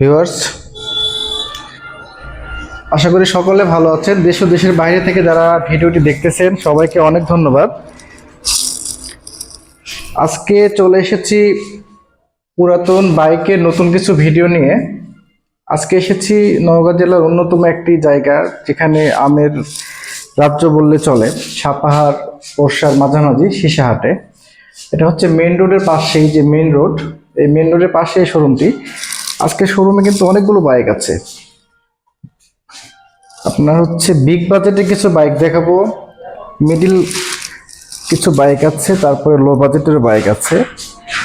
Viewers, আশা করি সকলে ভালো আছেন। দেশ ও দেশের বাইরে থেকে যারা ভিডিওটি দেখতেছেন, সবাইকে অনেক ধন্যবাদ। আজকে চলে এসেছি পুরাতন বাইকের নতুন কিছু ভিডিও নিয়ে। আজকে এসেছি নওগাঁ জেলার অন্যতম একটি জায়গা, যেখানে আমের রাজ্য বললে চলে, সাপাহার বর্ষার মাঝামাঝি সিসাহাটে। এটা হচ্ছে মেন রোডের পাশেই যে মেন রোড, এই মেন রোডের পাশে শোরুমটি। আজকে শোরুমে কিন্তু অনেকগুলো বাইক আছে। আপনার হচ্ছে বিগ বাজেটে কিছু বাইক দেখাবো। মিডিল কিছু বাইক আছে, তারপরে লো বাজেটের বাইক আছে।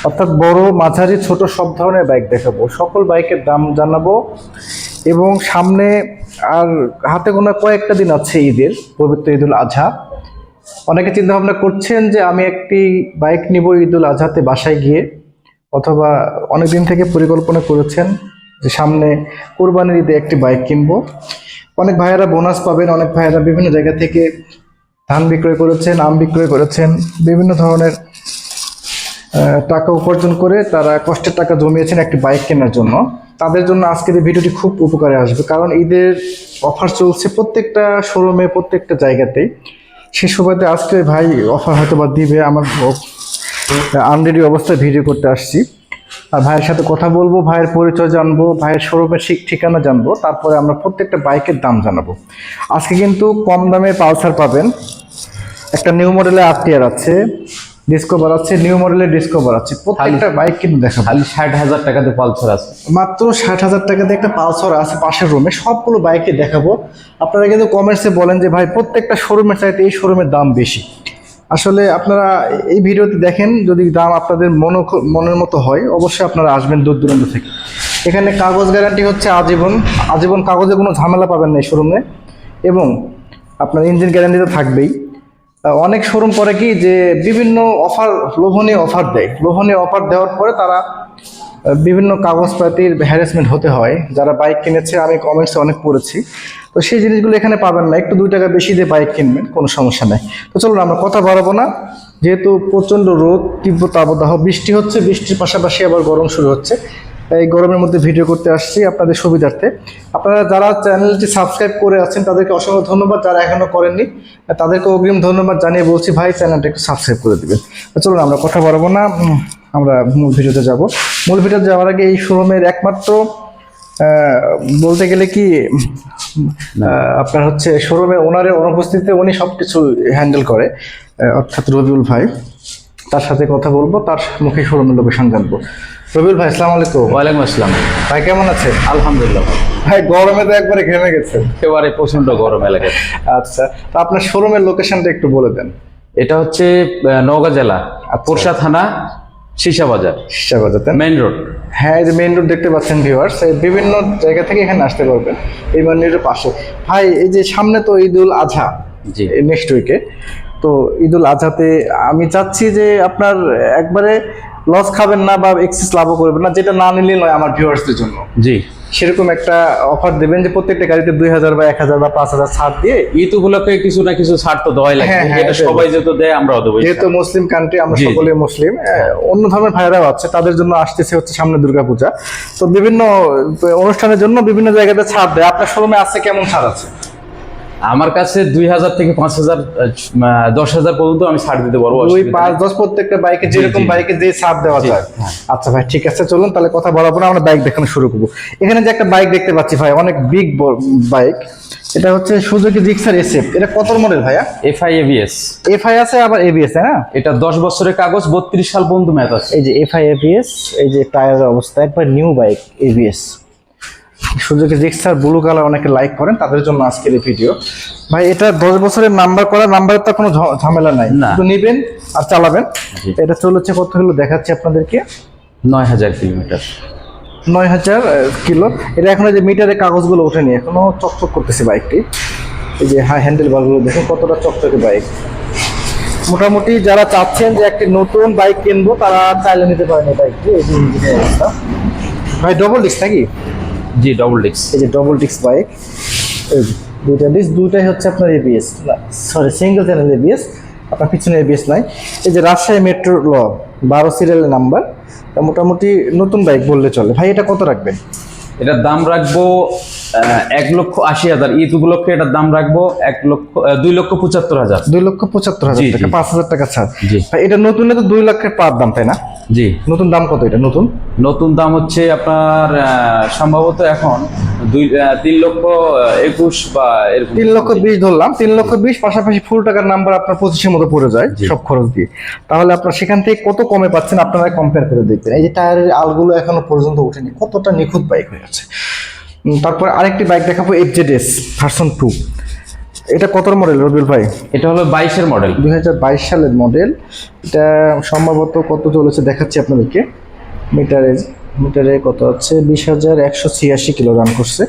অর্থাৎ বড়, মাঝারি, ছোট সব ধরনের বাইক দেখাবো। সকল বাইকের দাম জানাব। এবং সামনে আর হাতে গোনা কয়েকটা দিন আছে ঈদের, পবিত্র ঈদুল আজহা। অনেকে চিন্তা ভাবনা করছেন যে আমি একটি বাইক নিব ঈদুল আজহাতে বাসায় গিয়ে। অথবা অনেকদিন থেকে পরিকল্পনা করেছেন যে সামনে কোরবানির ঈদে একটি বাইক কিনবো। অনেক ভাইয়েরা বোনাস পাবেন, অনেক ভাইয়েরা বিভিন্ন জায়গা থেকে ধান বিক্রয় করেছেন, আম বিক্রয় করেছেন, বিভিন্ন ধরনের টাকা উপার্জন করে তারা কষ্টের টাকা জমিয়েছেন একটি বাইক কেনার জন্য। তাদের জন্য আজকের এই ভিডিওটি খুব উপকারে আসবে, কারণ ঈদের অফার চলছে প্রত্যেকটা শোরুমে প্রত্যেকটা জায়গাতেই। সে সুবাদে আজকে ভাই অফার হয়তো বা দিবে, আমার আনরেডি অবস্থায় ভিডিও করতে আসছি। আর ভাইয়ের সাথে কথা বলব ভাইয়ের পরিচয় জানব ভাইয়ের শোরুমের ঠিক ঠিকানা জানব তারপরে আমরা প্রত্যেকটা বাইকের দাম জানাব। আজকে কিন্তু কম দামে পালসার পাবেন। একটা নিউ মডেলের আরটিআর আছে ডিসকভার আছে নিউ মডেলের ডিসকভার আছে। প্রত্যেকটা বাইক কিন্তু দেখাবো। খালি ষাট হাজার টাকাতে পালসার আছে। মাত্র ষাট হাজার টাকাতে একটা পালসার আছে পাশের রুমে সবগুলো বাইকে দেখাবো। আপনারা কিন্তু কমেন্টসে বলেন যে ভাই প্রত্যেকটা শোরুমের চাইতে এই শোরুমের দাম বেশি। আসলে আপনারা এই ভিডিওতে দেখেন যদি দাম আপনাদের মন মনের মতো হয়, অবশ্যই আপনারা আসবেন দূর দূরান্ত থেকে। এখানে কাগজ গ্যারান্টি হচ্ছে আজীবন। আজীবন কাগজে কোনো ঝামেলা পাবেন না এই শোরুমে এবং আপনার ইঞ্জিন গ্যারান্টি তো থাকবেই। অনেক শোরুম করে কি যে বিভিন্ন অফার লোভনীয় অফার দেয়। লোভনীয় অফার দেওয়ার পরে তারা বিভিন্ন কাগজপাতির হ্যারাসমেন্ট হতে হয়। যারা বাইক কিনেছে, আমি কমেন্টসে অনেক পড়েছি। তো সেই জিনিসগুলো এখানে পাবেন না। একটু দুই টাকা বেশি দিয়ে বাইক কিনবেন, কোনো সমস্যা নেই। তো চলুন, আমরা কথা বাড়াবো না। যেহেতু প্রচণ্ড রোদ, তীব্র তাবদাহ বৃষ্টি হচ্ছে, বৃষ্টির পাশাপাশি আবার গরম শুরু হচ্ছে। এই গরমের মধ্যে ভিডিও করতে আসছি আপনাদের সুবিধার্থে। আপনারা যারা চ্যানেলটি সাবস্ক্রাইব করে আছেন, তাদেরকে অসংখ্য ধন্যবাদ। যারা এখনও করেননি, তাদেরকে অগ্রিম ধন্যবাদ জানিয়ে বলছি, ভাই, চ্যানেলটা একটু সাবস্ক্রাইব করে দেবেন। চলুন, আমরা কথা বলব না। আমরা মূল ভিডিওতে যাব। মূল ভিডিওতে যাওয়ার আগে এই শোরুমের একমাত্র বলতে গেলে কি আপনার হচ্ছে শোরুমে ওনারের অনুপস্থিতিতে উনি সব কিছু হ্যান্ডেল করে অর্থাৎ রবিউল ভাই। তার সাথে কথা বলব, তার মুখে শোরুমের লোকেশন জানব। রবিউল ভাই আসসালামু আলাইকুম। ওয়ালাইকুম আসসালাম। ভাই কেমন আছেন? আলহামদুলিল্লাহ ভাই গরমে তো একবারে ঘেমে গেছেন। এবারে প্রচণ্ড গরম এলাকায় আচ্ছা তো আপনার শোরুমের লোকেশনটা একটু বলে দেন। এটা হচ্ছে নওগাঁ জেলা পোরশা থানা সীসা বাজার। শিশা বাজাতেন মেইন রোড হ্যাঁ এই যে মেইন রোড দেখতে পাচ্ছেন ভিউয়ার্স বিভিন্ন জায়গা থেকে এখানে আসতে পারবেন এই মেইন রোডের পাশে। ভাই এই যে সামনে তো ঈদুল আজহা জি। নেক্সট উইকে তো ঈদুল আজহাতে আমি চাচ্ছি যে আপনার একবারে লস খাবেন না বা এক্সেস লাভও করবেন না যেটা না নিলে নয় আমার ভিউয়ার্সদের জন্য। জি। সেরকম একটা অফার দেবেন যে প্রত্যেকটা গাড়িতে দুই হাজার বা এক হাজার বা পাঁচ হাজার ছাড় দিয়ে ঈদ উপলক্ষে কিছু না কিছু ছাড় তো দেওয়াই লাগে হ্যাঁ, হ্যাঁ, এটা সবাই যেহেতু দেয় আমরাও দেবো যেহেতু মুসলিম কান্ট্রি আমরা। সকলে মুসলিম অন্য ধর্মের ভাইরাও আছে তাদের জন্য আসতেছে হচ্ছে সামনে দুর্গাপূজা। তো বিভিন্ন অনুষ্ঠানের জন্য বিভিন্ন জায়গাতে ছাড় দেয়। আপনার শোরুমে আছে কেমন ছাড় আছে? আমার কাছে দুই হাজার থেকে পাঁচ হাজার দশ হাজার পর্যন্ত আমি ছাড় দিতে পারব দুই পাঁচ দশ প্রত্যেকটা বাইকে যেরকম বাইকে যে ছাড় দেওয়া যায়। হ্যাঁ। আচ্ছা ভাই ঠিক আছে চলুন তাহলে কথা বলার না আমরা বাইক দেখানো শুরু করব। এখানে যে একটা বাইক দেখতে পাচ্ছি ভাই অনেক বিগ বাইক এটা হচ্ছে সুজুকি জিক্সার এসএফ এটা কত মডেল ভাইয়া? এফআই এবিএস এফআই আছে আবার এবিএস না? এটা দশ বছরের কাগজ বত্রিশ সাল পর্যন্ত ম্যাথ আছে। এই যে এফআই এবিএস এই যে টায়ারের অবস্থা একবার নিউ বাইক এবিএস সুযোগে জিক্সার ব্লু কালার অনেকে লাইক করেন তাদের জন্য আজকের এই ভিডিও ভাই এটা দশ বছরের নাম্বার করা নাম্বারের তো কোনো ঝামেলা নাই। তো নেবেন আর চালাবেন। এটা চলেছে কত হলো দেখাচ্ছি আপনাদেরকে? নয় হাজার কিলোমিটার নয় হাজার কিলো। এটা এখন যে মিটারের কাগজগুলো ওঠেনি এখনও চকচক করতেছে বাইকটি এই যে হাই হ্যান্ডেল বারগুলো দেখুন কতটা চকচকে বাইক মোটামুটি যারা চাচ্ছেন যে একটি নতুন বাইক কিনবো তারা চাইলে নিতে পারেন এই বাইকটি এই যে ইঞ্জিনের অবস্থা ভাই ডবল ডিস্ক নাকি? জি ডবল ডিক্স এই যে ডবল ডিস্ক বাইক দুইটা ডিস্ক দুইটাই হচ্ছে আপনার ABS sorry single channel ABS আপনার পিছনে এবিএস নাই। এই যে রাজশাহী মেট্রো ল বারো সিরিয়াল নাম্বার মোটামুটি নতুন বাইক বললে চলে। ভাই এটা কত রাখবেন? এটার দাম রাখব এক লক্ষ আশি হাজার। ঈদ উপলক্ষে এটার দাম রাখব এক লক্ষ দুই লক্ষ পঁচাত্তর হাজার। দুই লক্ষ পঁচাত্তর হাজার টাকা পাঁচ হাজার টাকা ছাড়। এটা নতুনে তো দুই লাখের পার দাম তাই না? জি। নতুন দাম কত এটা নতুন? নতুন দাম হচ্ছে আপনার সম্ভবত এখন দুই তিন লক্ষ একুশ বা এরকম। তিন লক্ষ বিশ ধরলাম তিন লক্ষ বিশ পাশাপাশি ফুল টাকার নাম্বার আপনার পঁচিশের মতো পড়ে যায় সব খরচ দিয়ে। তাহলে আপনার সেখান থেকে কত কমে পাচ্ছেন আপনারা কম্পেয়ার করে দেখবেন। এই যে টায়ারের আলগুলো এখনও পর্যন্ত উঠেনি কতটা নিখুঁত বাইক হয়ে আছে। তারপর আরেকটি বাইক দেখাবো H Z S version two এটা কত মডেল রবিউল ভাই? এটা হলো বাইশের মডেল দুই হাজার বাইশ সালের মডেল এটা সম্ভবত কত চলেছে দেখাচ্ছি আপনাদেরকে। মিটারে মিটারে কত আছে? বিশ হাজার একশো ছিয়াশি কিলো রান করছে।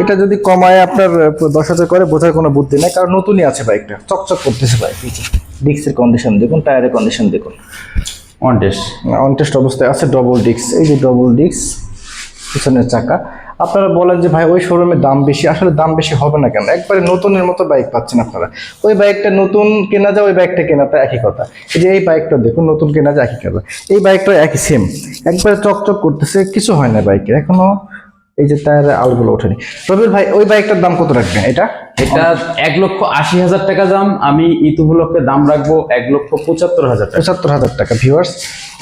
এটা যদি কমায় আপনার দশ হাজার করে বোঝার কোনো বুদ্ধি নেই কারণ নতুনই আছে বাইকটা চকচক করতেছে বাইক ডিক্সের কন্ডিশন দেখুন টায়ারের কন্ডিশন দেখুন। অনটেস্ট অনটেস্ট অবস্থায় আছে ডবল ডিক্স এই যে ডবল ডিক্স পিছনের চাকা। আপনারা বলেন যে, ভাই, ওই শোরুমের দাম বেশি। আসলে দাম বেশি হবে না কেন? একবারে নতুনের মতো বাইক পাচ্ছেন আপনারা। ওই বাইকটা নতুন কেনা যায়, ওই বাইকটা কেনাটা একই কথা। এই যে এই বাইকটা দেখুন, নতুন কেনা যায়, একই কথা। এই বাইকটা একই সেম একবারে চকচক করতেছে, কিছু হয় না বাইকের এখনও এই যে টায়ারে আলগুলো ওঠেনি। রবির ভাই ওই বাইকটার দাম কত রাখবেন? এটা? এটা এক লক্ষ আশি হাজার টাকা দাম। আমি ঈদ উপলক্ষে দাম রাখব এক লক্ষ পঁচাত্তর হাজার পঁচাত্তর হাজার টাকা ভিউয়ার্স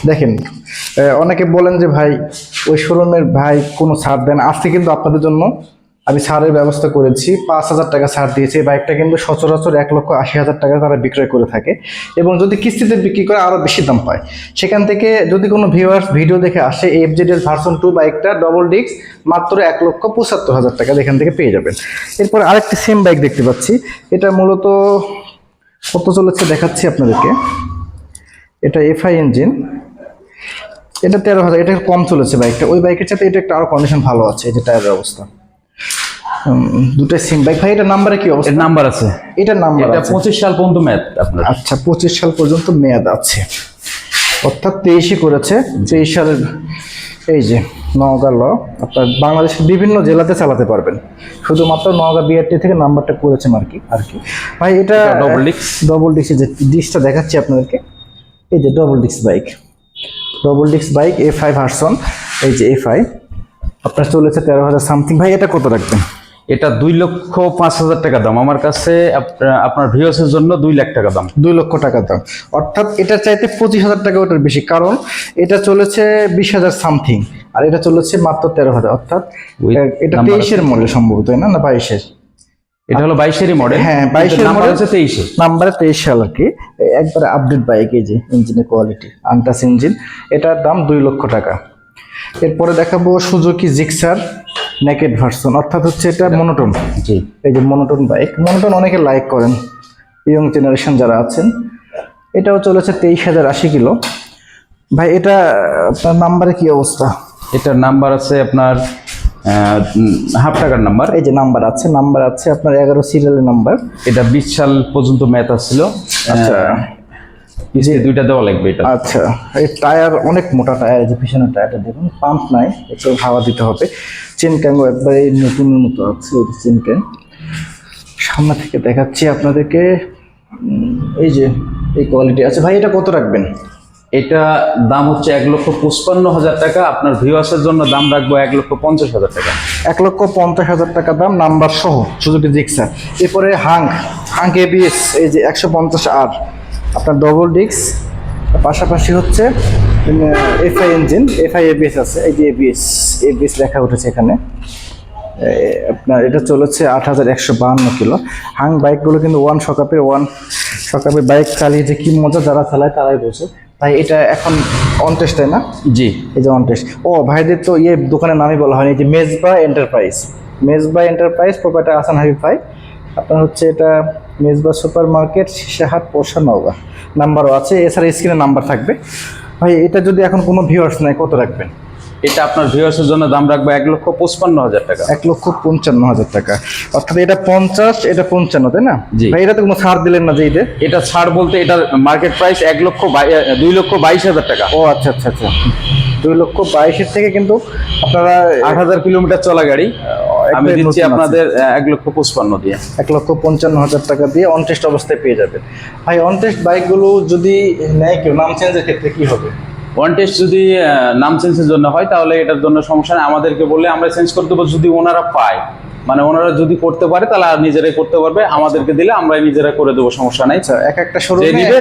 দেখেন আহ, অনেকে বলেন যে ভাই ওই শোরুমের ভাই কোনো ছাড় দেন আজকে কিন্তু আপনাদের জন্য। আমি ছাড়ের ব্যবস্থা করেছি, পাঁচ হাজার টাকা ছাড় দিয়েছি, এই বাইকটা কিন্তু সচরাচর এক লক্ষ আশি হাজার টাকা তারা বিক্রয় করে থাকে এবং যদি কিস্তিতে বিক্রি করে আরও বেশি দাম পায়। সেখান থেকে যদি কোনো ভিউয়ার্স ভিডিও দেখে আসে এফ জেড ভার্সন টু বাইকটা ডবল ডিস্ক মাত্র এক লক্ষ পঁচাত্তর হাজার টাকা এখান থেকে পেয়ে যাবেন। এরপর আরেকটি সেম বাইক দেখতে পাচ্ছি, এটা মূলত কত চলেছে দেখাচ্ছি আপনাদেরকে। এটা এফআই ইঞ্জিন এটা তেরো হাজার, এটা কম চলেছে বাইকটা। ওই বাইকের সাথে এটা একটা আরও কন্ডিশন ভালো আছে যে টায়ারের অবস্থা। দুটো সিম বাইক ভাই এটা নাম্বারে কি অবস্থা? নাম্বার আছে। এটা নাম্বার এটা পঁচিশ সাল পর্যন্ত মেয়াদ আপনার। আচ্ছা পঁচিশ সাল পর্যন্ত মেয়াদ আছে। অর্থাৎ তেইশে করেছে। তেইশ সালের এই যে নওগাঁ ল আপনার বাংলাদেশের বিভিন্ন জেলাতে চালাতে পারবেন। শুধুমাত্র নওগাঁ বিআরটি থেকে নাম্বারটা করেছে আর কি আর কি। ভাই এটা double disc? ডবল ডিস্ক যে ডিস্কটা দেখাচ্ছি আপনাদেরকে এই যে double disc bike double disc bike A five version এই যে এ ফাইভ আপনার চলেছে তেরো হাজার সামথিং ভাই এটা কত রাখবেন? এটা দুই লক্ষ পাঁচ হাজার টাকা দাম। আমার কাছে আপ- আপনার ভিউসের জন্য দুই লাখ টাকা দাম। দুই লক্ষ টাকা দাম। অর্থাৎ এটার চাইতে পঁচিশ হাজার টাকা ওটার বেশি। কারণ এটা চলেছে বিশ হাজার সামথিং আর এটা চলেছে মাত্র তেরো হাজার। অর্থাৎ এটা তেইশের মডেল সম্ভবত না? না বাইশের? এটা হলো বাইশেরই মডেল হ্যাঁ, 22 এর নাম্বার হচ্ছে তেইশে। নাম্বারে তেইশ সাল আর কি একবারে আপডেট বাইক এই যে ইঞ্জিনের কোয়ালিটি আনটাস ইঞ্জিন এটার দাম দুই লক্ষ টাকা। এরপরে দেখাবো সুজুকি জিক্সার নেকেড ভার্সন অর্থাৎ হচ্ছে এটা মনোটন জি। এই যে মনোটন বাইক মনোটন অনেকে লাইক করেন ইয়ং জেনারেশন যারা আছেন। এটাও চলেছে তেইশ হাজার আশি কিলো। ভাই এটা আপনার নাম্বারে কি অবস্থা? এটার নাম্বার আছে আপনার হাফ টাকার নাম্বার এই যে নাম্বার আছে নাম্বার আছে আপনার এগারো সিরিয়ালের নাম্বার এটা বিশ সাল পর্যন্ত ম্যাথ আসছিল আচ্ছা। কিস্তি দুইটা দেওয়া লাগবে এটা। আচ্ছা এই টায়ার অনেক মোটা টায়ার এই যে পিছনের টায়ারটা দেখুন পাম্প নাই একটু হাওয়া দিতে হবে। চেন ক্যাঙ্গো একবারে নতুনের মতো আছে ওই চেন ক্যাং সামনে থেকে দেখাচ্ছি আপনাদেরকে এই যে এই কোয়ালিটি আছে। ভাই এটা কত রাখবেন? এটা দাম হচ্ছে এক লক্ষ পঁচপান্ন হাজার টাকা। আপনার ভিউয়ার্সের জন্য দাম রাখব এক লক্ষ পঞ্চাশ হাজার টাকা। এক লক্ষ পঞ্চাশ হাজার টাকা দাম নাম্বার সহ সুজুকি জিক্সার এরপরে হাং হাং এবিএস এই যে একশো পঞ্চাশ আর আপনার ডবল ডিক্স পাশাপাশি হচ্ছে এফআই ইঞ্জিন এফআই এবিএস আছে এই যে এবিএস এবিএস লেখা উঠেছে এখানে। আপনার এটা চলেছে আট হাজার একশো বাহান্ন কিলো। হাং বাইকগুলো কিন্তু ওয়ান সকাপের ওয়ান সকাপের বাইক চালিয়ে যে কি মজা যারা চালায় তারাই বোঝে। তাই এটা এখন অনটেস্ট তাই না? জি। এই যে অনটেস্ট ও ভাইদের তো ইয়ে দোকানের নামই বলা হয়নি যে Mezba enterprise Mezba enterprise proprietor Ahsan Habib ভাই। আপনার হচ্ছে এটা মেজবা সুপার মার্কেট শিশাহাট পোষা নওগা। নাম্বারও আছে এছাড়া স্ক্রিনে নাম্বার থাকবে। ভাই এটা যদি এখন কোনো ভিউয়ার্স নেয় কত রাখবেন? এটা আপনার ভিউয়ার্সের জন্য দাম রাখব এক লক্ষ পঁচপান্ন হাজার টাকা। এক লক্ষ পঞ্চান্ন হাজার টাকা। অর্থাৎ এটা পঞ্চাশ এটা পঞ্চান্ন তাই না? জি। ভাই এটা তো কোনো ছাড় দিলেন না যে ঈদে? এটা ছাড় বলতে এটার মার্কেট প্রাইস এক লক্ষ দুই লক্ষ বাইশ হাজার টাকা। ও আচ্ছা আচ্ছা আচ্ছা। দুই লক্ষ বাইশের থেকে কিন্তু আপনারা আট হাজার কিলোমিটার চলা গাড়ি। আমি দিচ্ছি আপনাদের এক লক্ষ পঁচপান্ন দিয়ে। এক লক্ষ পঞ্চান্ন হাজার টাকা দিয়ে অনটেস্ট অবস্থায় পেয়ে যাবেন। ভাই অনটেস্ট বাইকগুলো যদি নেয় কেউ নাম চেঞ্জের ক্ষেত্রে কি হবে? ওয়ান টেস্ট যদি নাম চেঞ্জের জন্য হয় তাহলে এটার জন্য সমস্যা নেই। আমাদেরকে বললে আমরা চেঞ্জ করে দেবো যদি ওনারা পায়। মানে ওনারা যদি করতে পারে তাহলে আর নিজেরাই করতে পারবে। আমাদেরকে দিলে আমরাই নিজেরা করে দেবো সমস্যা নাই। আচ্ছা এক একটা দিবে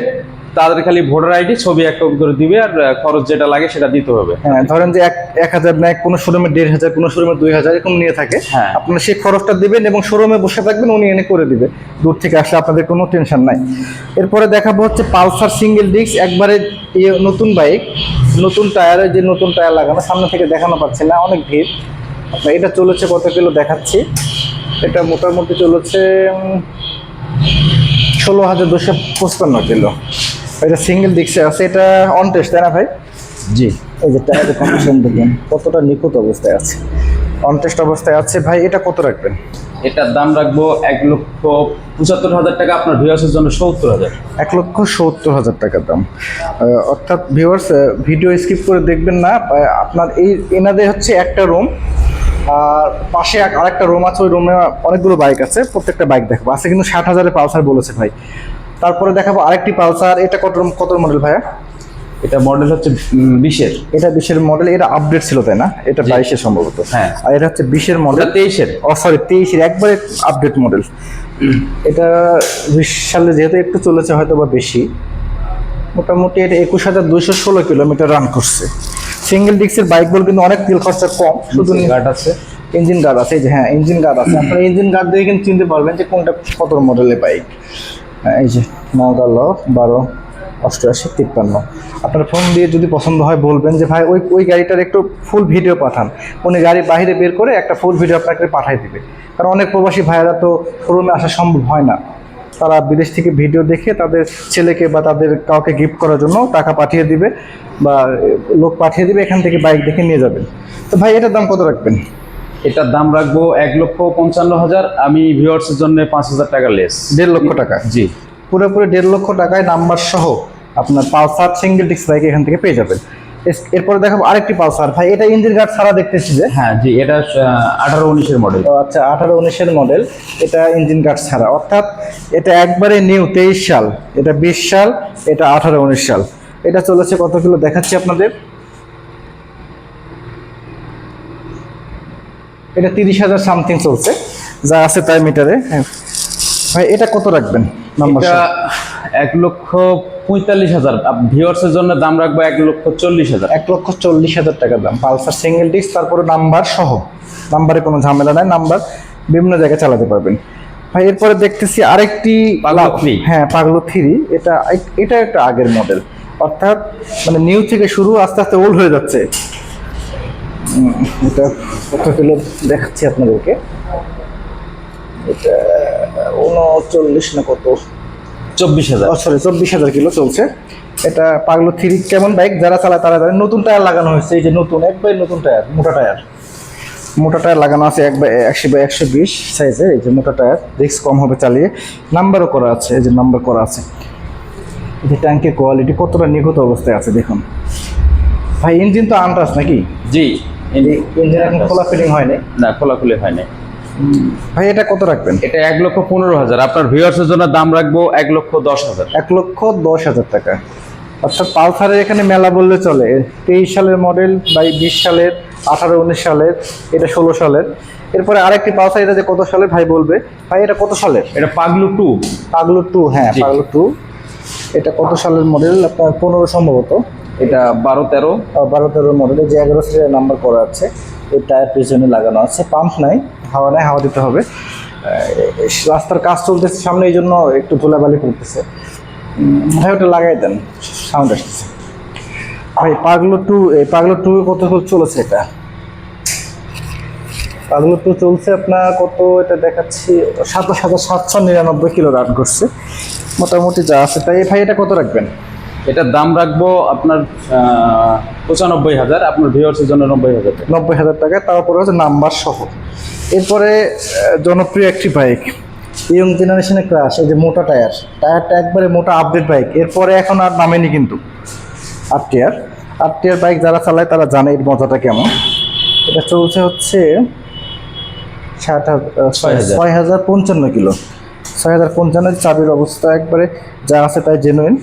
তাদের খালি ভোটার আইডি ছবি এক কপি করে দিবে আর খরচ যেটা লাগে সেটা দিতে হবে। হ্যাঁ ধরেন যে এক এক হাজার নেয় কোনো শোরুমে দেড় হাজার কোনো শোরুমে দুই হাজার এরকম নিয়ে থাকে। হ্যাঁ। আপনারা সেই খরচটা দিবেন এবং শোরুমে বসে থাকবেন উনি এনে করে দিবে। দূর থেকে আসলে আপনাদের কোনো টেনশন নাই। এরপরে দেখাবো হচ্ছে পালসার সিঙ্গেল ডিস্ক একবারে ইয়ে নতুন বাইক নতুন টায়ারে যে নতুন টায়ার লাগানো সামনে থেকে দেখানো পাচ্ছে না অনেক ভিড়। আপনার এটা চলেছে কত কিলো দেখাচ্ছি? এটা মোটামুটি চলেছে ষোলো হাজার দুশো পঁচপান্ন কিলো। এটা সিঙ্গেল ডিস্কে আছে এটা অন টেস্ট তাই না ভাই? জি। এই যে টায়ারের কন্ডিশন দেখুন কতটা নিখুঁত অবস্থায় আছে। অনটেস্ট অবস্থায় আছে ভাই এটা কত রাখবেন? এটার দাম রাখব এক লক্ষ পঁচাত্তর হাজার টাকা আপনার ভিউয়ার্সের জন্য সত্তর হাজার। এক লক্ষ সত্তর হাজার টাকার দাম। অর্থাৎ ভিউয়ার্স ভিডিও স্কিপ করে দেখবেন না আপনার এই এনাদের হচ্ছে একটা রুম আর পাশে আরেকটা রুম আছে ওই রুমে অনেকগুলো বাইক আছে প্রত্যেকটা বাইক দেখাবো। আছে কিন্তু ষাট হাজারে পালসার বলেছে ভাই। তারপরে দেখাবো আরেকটি পালসার। এটা কত কত মডেল ভাইয়া? এটা মডেল হচ্ছে বিশের। এটা বিশের মডেল এটা আপডেট ছিল তাই না? এটা। বাইশের সম্ভবত। হ্যাঁ। আর এটা হচ্ছে বিশের মডেল তেইশের। ও সরি তেইশের একবারে আপডেট মডেল এটা বিশ সালে যেহেতু একটু চলেছে হয়তো বা বেশি মোটামুটি এটা একুশ হাজার দুইশো ষোলো কিলোমিটার রান করছে। সিঙ্গেল ডিস্কের বাইকগুলো কিন্তু অনেক তেল খরচা কম। শুধু গার্ড আছে। ইঞ্জিন গার্ড আছে হ্যাঁ ইঞ্জিন গার্ড আছে। আপনারা ইঞ্জিন গার্ড দিয়ে কিন্তু চিনতে পারবেন যে কোনটা কত মডেলের বাইক এই যে নগালো বারো, অষ্টআশি, তিপ্পান্ন। আপনার ফোন দিয়ে যদি পছন্দ হয় বলবেন যে, ভাই, ওই ওই গাড়িটার একটু ফুল ভিডিও পাঠান। উনি গাড়ি বাইরে বের করে একটা ফুল ভিডিও আপনাকে পাঠাই দিবে। কারণ অনেক প্রবাসী ভাইয়েরা তো শোরুমে আসা সম্ভব হয় না। তারা বিদেশ থেকে ভিডিও দেখে তাদের ছেলেকে বা তাদের কাউকে গিফট করার জন্য টাকা পাঠিয়ে দিবে বা লোক পাঠিয়ে দিবে, এখান থেকে বাইক দেখে নিয়ে যাবেন তো ভাই, এটার দাম কত রাখবেন? এটার দাম রাখব এক লক্ষ পঞ্চান্ন হাজার। আমি ভিউয়ার্সের জন্য পাঁচ হাজার টাকা লেস দেড় লক্ষ টাকা? জি। পুরোপুরি দেড় লক্ষ টাকায় নাম্বার সহ আপনার পালসার সিঙ্গেল ডিস্ক বাইক এখান থেকে পেয়ে যাবেন। এরপরে দেখাবো আরেকটি পালসার। ভাই এটা ইঞ্জিন গার্ড ছাড়া দেখতেছি যে? হ্যাঁ জি এটা আঠারো উনিশের মডেল আচ্ছা আঠারো উনিশের মডেল এটা ইঞ্জিন গার্ড ছাড়া। অর্থাৎ এটা একবারে নিউ তেইশ সাল। এটা বিশ সাল এটা আঠারো উনিশ সাল। এটা চলেছে কত কিলো দেখাচ্ছি আপনাদের? এটা তিরিশ হাজার সামথিং চলছে। যা আছে তাই মিটারে। হ্যাঁ। ভাই এটা কত রাখবেন? নাম্বার এক লক্ষ পঁয়তাল্লিশ হাজার। ভিউয়ার্সের জন্য দাম রাখব এক লক্ষ চল্লিশ হাজার। এক লক্ষ চল্লিশ হাজার টাকা দাম। পালসার সিঙ্গেল ডিস্ক তারপরে নাম্বার সহ। নাম্বারে কোনো ঝামেলা নাই। নাম্বার বিভিন্ন জায়গায় চালাতে পারবেন। ভাই এরপরে দেখতেছি আরেকটি। হ্যাঁ পাগলো থ্রি এটা এটা একটা আগের মডেল অর্থাৎ মানে নিউ থেকে শুরু আস্তে আস্তে ওল্ড হয়ে যাচ্ছে। এটা কত কিলো দেখাচ্ছি আপনাদেরকে। এটা উনচল্লিশ না কত? চব্বিশ হাজার। সরি চব্বিশ হাজার কিলো চলছে। এটা পাগলো থ্রি কেমন বাইক? যারা চালায় তারা জানে। নতুন টায়ার লাগানো হয়েছে এই যে নতুন একবার নতুন টায়ার মোটা টায়ার। মোটা টায়ার লাগানো আছে এক বাই একশো বাই একশো বিশ সাইজের এই যে মোটা টায়ার। রিক্স কম হবে চালিয়ে। নাম্বারও করা আছে এই যে নাম্বার করা আছে। এই যে ট্যাঙ্কের কোয়ালিটি কতটা নিখুঁত অবস্থায় আছে দেখুন। ভাই ইঞ্জিন তো আনটাস নাকি? জি। ইঞ্জিন এখন খোলা ফিটিং হয়নি না খোলাখুলি হয়নি ভাই এটা কত রাখবেন? এটা এক লক্ষ পনেরো হাজার। আপনার ভিউয়ার্সের জন্য দাম রাখব এক লক্ষ দশ হাজার। এক লক্ষ দশ হাজার টাকা। অর্থাৎ পালসারের এখানে মেলা বললে চলে। তেইশ সালের মডেল বা বিশ সালের আঠারো উনিশ সালের এটা ষোলো সালের। এরপরে আরেকটি পালসার এটা যে কত সালের? ভাই বলবে। ভাই এটা কত সালের? এটা পাগলু টু। পাগলু টু হ্যাঁ পাগলু টু। এটা কত সালের মডেল আপনার পনেরো সম্ভবত। এটা বারো তেরো। বারো তেরো মডেলে যে এগারো সিরিয়াল নাম্বার করা আছে, এই টায়ার পিছনে লাগানো আছে পাম্প নাই, হাওয়া নাই, হাওয়া দিতে হবে। রাস্তার কাজ চলতেছে, সামনে এই জন্য একটু ধুলাবালি করতেছে। ভাই, ওটা লাগাই দেন সাউন্ড আসতেছে। ভাই, পাগলো টু, এই পাগলো টু কত চলেছে এটা? পাগলো টু চলছে আপনার কত, এটা দেখাচ্ছি, সাতাশ হাজার সাতশো নিরানব্বই কিলো রান করছে। মোটামুটি যা আছে, তাই, ভাই, এটা কত রাখবেন? এটার দাম রাখব আপনার পঁচানব্বই হাজার আপনার ভিউয়ার্সের জন্য নব্বই হাজার টাকা। নব্বই হাজার টাকা তারপরে হচ্ছে নাম্বার সহ। এরপরে জনপ্রিয় একটি বাইক ইয়ং জেনারেশনের ক্রাশ এই যে মোটা টায়ার টায়ারটা একবারে মোটা আপডেট বাইক এরপরে এখন আর নামেনি কিন্তু। আট টিয়ার আট টিয়ার বাইক যারা চালায় তারা জানে এর মজাটা কেমন। এটা চলছে হচ্ছে ষাট হাজার। ছয় হাজার। পঞ্চান্ন কিলো। ছয় হাজার পঞ্চান্নের চাবির অবস্থা একবারে যা আছে তাই জেনুইন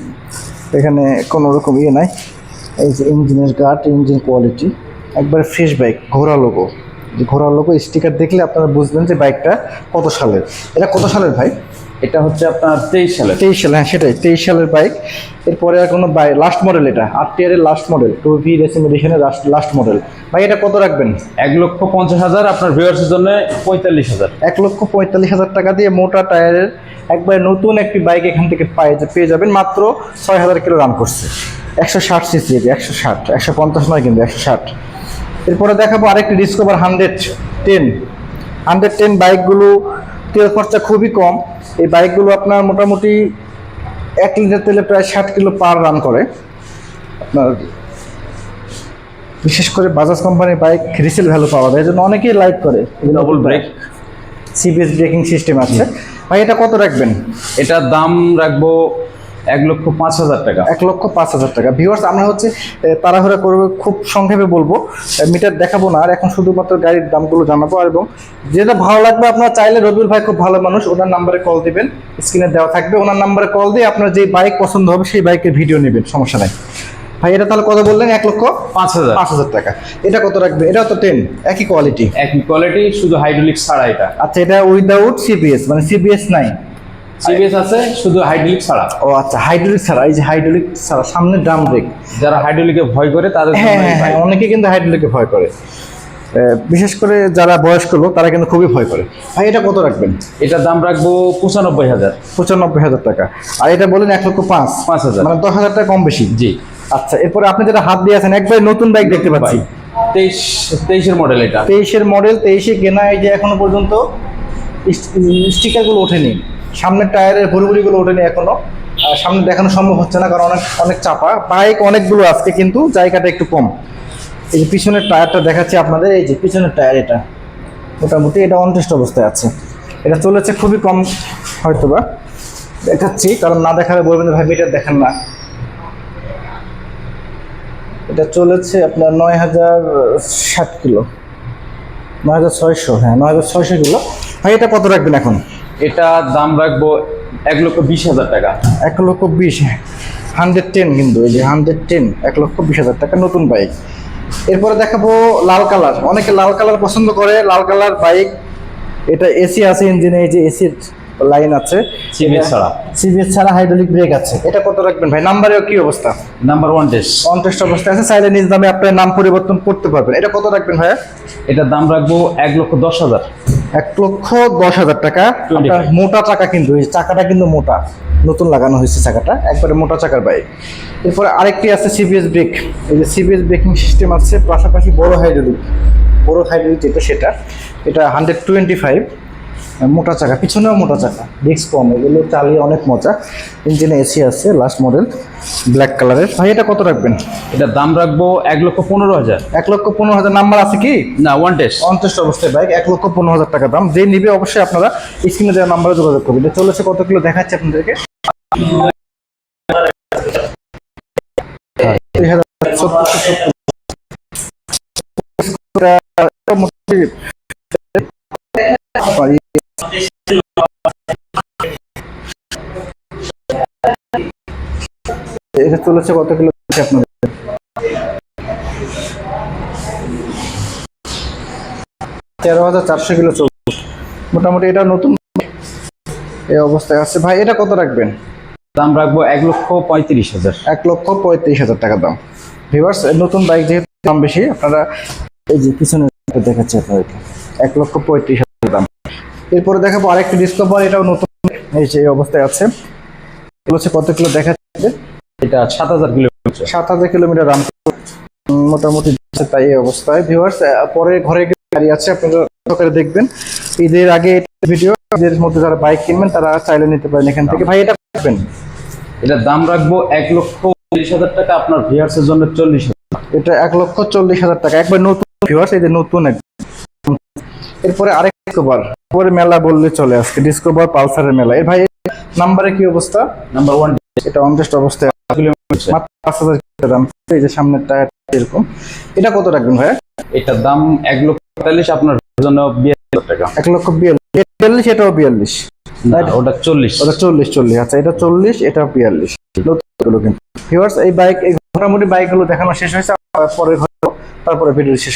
এখানে কোনো রকম ইয়ে নাই। এই যে ইঞ্জিনের গার্ড ইঞ্জিন কোয়ালিটি একবার ফ্রেশ বাইক ঘোড়া লোগো যে ঘোড়া লোগো স্টিকার দেখলে আপনারা বুঝবেন যে বাইকটা কত সালের। এটা কত সালের ভাই? এটা হচ্ছে আপনার তেইশ সালের। তেইশ সালে হ্যাঁ সেটাই তেইশ সালের বাইক এরপরে আর কোনো বাইক লাস্ট মডেল এটা আট টিয়ারের last model two V racing এডিশনের last last model ভাই এটা কত রাখবেন? এক লক্ষ পঞ্চাশ হাজার আপনার ভিউয়ার্সের জন্য পঁয়তাল্লিশ হাজার। এক লক্ষ পঁয়তাল্লিশ হাজার টাকা দিয়ে মোটা টায়ারের একবার নতুন একটি বাইক এখান থেকে পেয়ে যাবেন। মাত্র ছয় হাজার কিলো রান করছে। একশো ষাট সিসি একশো ষাট, একশো পঞ্চাশ নয় কিন্তু একশো ষাট। এরপরে দেখাবো আরেকটি Discover hundred ten hundred ten বাইকগুলো তেল খরচা খুবই কম। এই বাইকগুলো আপনার মোটামুটি এক লিটার তেলে প্রায় ষাট কিলো পার রান করে। আপনার বিশেষ করে বাজাজ কোম্পানির বাইক রিসেল ভ্যালু পাওয়া যায়। এই জন্য অনেকেই লাইক করে। Double brake CBS braking system আছে। ভাই এটা কত রাখবেন? এটার দাম রাখব এক লক্ষ পাঁচ হাজার টাকা। এক লক্ষ পাঁচ হাজার টাকা। ভিউয়ার্স আমরা হচ্ছে তাড়াহুড়া করব খুব সংক্ষেপে বলব। মিটার দেখাবো না আর এখন শুধুমাত্র গাড়ির দামগুলো জানাব। আর এবং যেটা ভালো লাগবে আপনারা চাইলে রবিউল ভাই খুব ভালো মানুষ ওনার নাম্বারে কল দিবেন। স্ক্রিনে দেওয়া থাকবে। ওনার নাম্বারে কল দিয়ে আপনার যে বাইক পছন্দ হবে সেই বাইকের ভিডিও নেবেন সমস্যা নাই। ভাই এটা তাহলে কত বললেন? এক লক্ষ পাঁচ হাজার। পাঁচ হাজার টাকা। এটা কত রাখবে এটাও তো টেন একই কোয়ালিটি একই কোয়ালিটি শুধু হাইড্রোলিক ছাড়া এটা। আচ্ছা এটা উইদাউট সিবিএস মানে সিবিএস নাই। সিবিএস আছে শুধু হাইড্রোলিক ছাড়া। ও আচ্ছা হাইড্রোলিক ছাড়া এই যে হাইড্রোলিক ছাড়া সামনে ড্রাম ব্রেক যারা হাইড্রোলিকে ভয় করে তাদের হ্যাঁ হ্যাঁ হ্যাঁ অনেকে কিন্তু হাইড্রোলিকে ভয় করে। বিশেষ করে যারা বয়স্ক লোক তারা কিন্তু খুবই ভয় করে। ভাই এটা কত রাখবেন? এটার দাম রাখব পঁচানব্বই হাজার। পঁচানব্বই হাজার টাকা। আর এটা বলেন এক লক্ষ পাঁচ। পাঁচ হাজার। মানে দশ হাজার টাকা কম বেশি। জি। আচ্ছা এরপরে আপনি যেটা হাত দিয়ে আছেন একবার নতুন বাইক দেখতে পাচ্ছি। তেইশ তেইশের মডেল এটা। তেইশের মডেল তেইশে কেনা এই যে এখনও পর্যন্ত। স্টিকারগুলো ওঠেনি। সামনের টায়ারের ভুড়িগুলো ওঠেনি এখনও। সামনে দেখানো সম্ভব হচ্ছে না কারণ অনেক অনেক চাপা। বাইক অনেকগুলো আজকে কিন্তু জায়গাটা একটু কম। এই যে পিছনের টায়ারটা দেখাচ্ছি আপনাদের এই যে পিছনের টায়ার এটা। মোটামুটি এটা অনটেস্ট অবস্থায় আছে। এটা চলেছে খুবই কম হয়তোবা। দেখাচ্ছি কারণ না দেখালে বলবেন ভাই মিটার দেখেন না। এটা চলেছে আপনার নয় হাজার ষাট কিলো। নয় হাজার ছয়শো হ্যাঁ নয় হাজার ছয়শো কিলো। ভাই এটা কত রাখবেন এখন? এটা দাম রাখব এক লক্ষ বিশ হাজার টাকা। এক লক্ষ বিশ হান্ড্রেড টেন কিন্তু এই যে হান্ড্রেড টেন এক লক্ষ বিশ হাজার টাকা নতুন বাইক। এরপরে দেখাবো লাল কালার। অনেকে লাল কালার পছন্দ করে লাল কালার বাইক। এটা এসি আছে ইঞ্জিনে এই যে এসির লাইন আছে। সিবিএস ছাড়া। সিবিএস ছাড়া হাইড্রোলিক ব্রেক আছে। এটা কত রাখবেন ভাই? নাম্বারেও কি অবস্থা? নাম্বার ওয়ান টেস্ট অনটেস্ট অবস্থায় আছে। চাইলে নিজ দামে আপনার নাম পরিবর্তন করতে পারবেন। এটা কত রাখবেন ভাইয়া? এটার দাম রাখব এক লক্ষ দশ হাজার। এক লক্ষ দশ হাজার টাকা। আপনার মোটা টাকা কিন্তু এই চাকাটা কিন্তু মোটা। নতুন লাগানো হয়েছে চাকাটা। একবারে মোটা চাকার বাইক এরপরে আরেকটি আছে সিবিএস ব্রেক এই যে সিবিএস ব্রেকিং সিস্টেম আছে পাশাপাশি বড় হাইড্রোলিক বড় হাইড্রোলিক যেটা সেটা এটা হান্ড্রেড টোয়েন্টি ফাইভ মোটা চাকা পিছনেও মোটা চাকা ডিস্ক কম এগুলো চালিয়ে অনেক মজা। ইঞ্জিনে এসি আছে লাস্ট মডেল ব্ল্যাক কালারের ভাই এটা কত রাখবেন? এটা দাম রাখব এক লক্ষ পনেরো হাজার। এক লক্ষ পনেরো হাজার নাম্বার আছে কি? না ওয়ান টেস্ট অন্তষ্ট অবস্থায় বাইক এক লক্ষ পনেরো হাজার টাকা দাম। যে নিবে অবশ্যই আপনারা স্ক্রিনে দেওয়া নাম্বারে যোগাযোগ করবেন। এটা চলেছে কত কিলো? দেখাচ্ছে আপনাদেরকে। এটা চলেছে কত কিলো আপনাদের? তেরো হাজার চারশো কিলো চলছে মোটামুটি এটা নতুন এই অবস্থায় আছে। ভাই এটা কত রাখবেন? দাম রাখব এক লক্ষ পঁয়ত্রিশ হাজার। এক লক্ষ পঁয়ত্রিশ হাজার টাকা দাম। ভিভার্স নতুন বাইক যেহেতু দাম বেশি আপনারা এই যে পিছনে দেখাচ্ছে আপনাদেরকে এক লক্ষ পঁয়ত্রিশ হাজার দাম। এরপরে দেখাবো আরেকটি ডিসকভার এটাও নতুন। এই যে এই অবস্থায় আছে। এগুলো হচ্ছে কত কিলো দেখাচ্ছে? এটা সাত হাজার কিলোমিটার। সাত হাজার কিলোমিটার রান মোটামুটি তাই এই অবস্থায়। ভিউয়ার্স পরে ঘরে গাড়ি আছে আপনারা দেখবেন। ঈদের আগে ভিডিও ঈদের মধ্যে যারা বাইক কিনবেন তারা চাইলে নিতে পারেন এখান থেকে। ভাই এটা পাবেন এটার দাম রাখব এক লক্ষ চল্লিশ হাজার টাকা আপনার ভিয়ার্সের জন্য চল্লিশ এটা এক লক্ষ চল্লিশ হাজার টাকা। একবার নতুন ভিউয়ার্স এই যে নতুন। এরপরে আরেক ডিসকভার পরে মেলা বললে চলে আজকে। ডিসকভার পালসারের মেলা। এর ভাই নাম্বারে কি অবস্থা? নাম্বার ওয়ান এটা অবস্থায় মাত্র পাঁচ হাজার দাম। এই যে সামনের টায়ার এরকম। এটা কত রাখবেন ভাই এটার দাম এক লক্ষ পঁয়তাল্লিশ আপনার জন্য বিয়াল্লিশ টাকা। এক লক্ষ বিয়াল্লিশ। বিয়াল্লিশ এটাও বিয়াল্লিশ। ওটা চল্লিশ। ওটা চল্লিশ চল্লিশ। আচ্ছা এটা চল্লিশ এটা বিয়াল্লিশ। কিন্তু। ভিউয়ার্স এই বাইক এই মোটামুটি বাইকগুলো দেখানো শেষ হয়েছে। তারপরে ভিডিও শেষ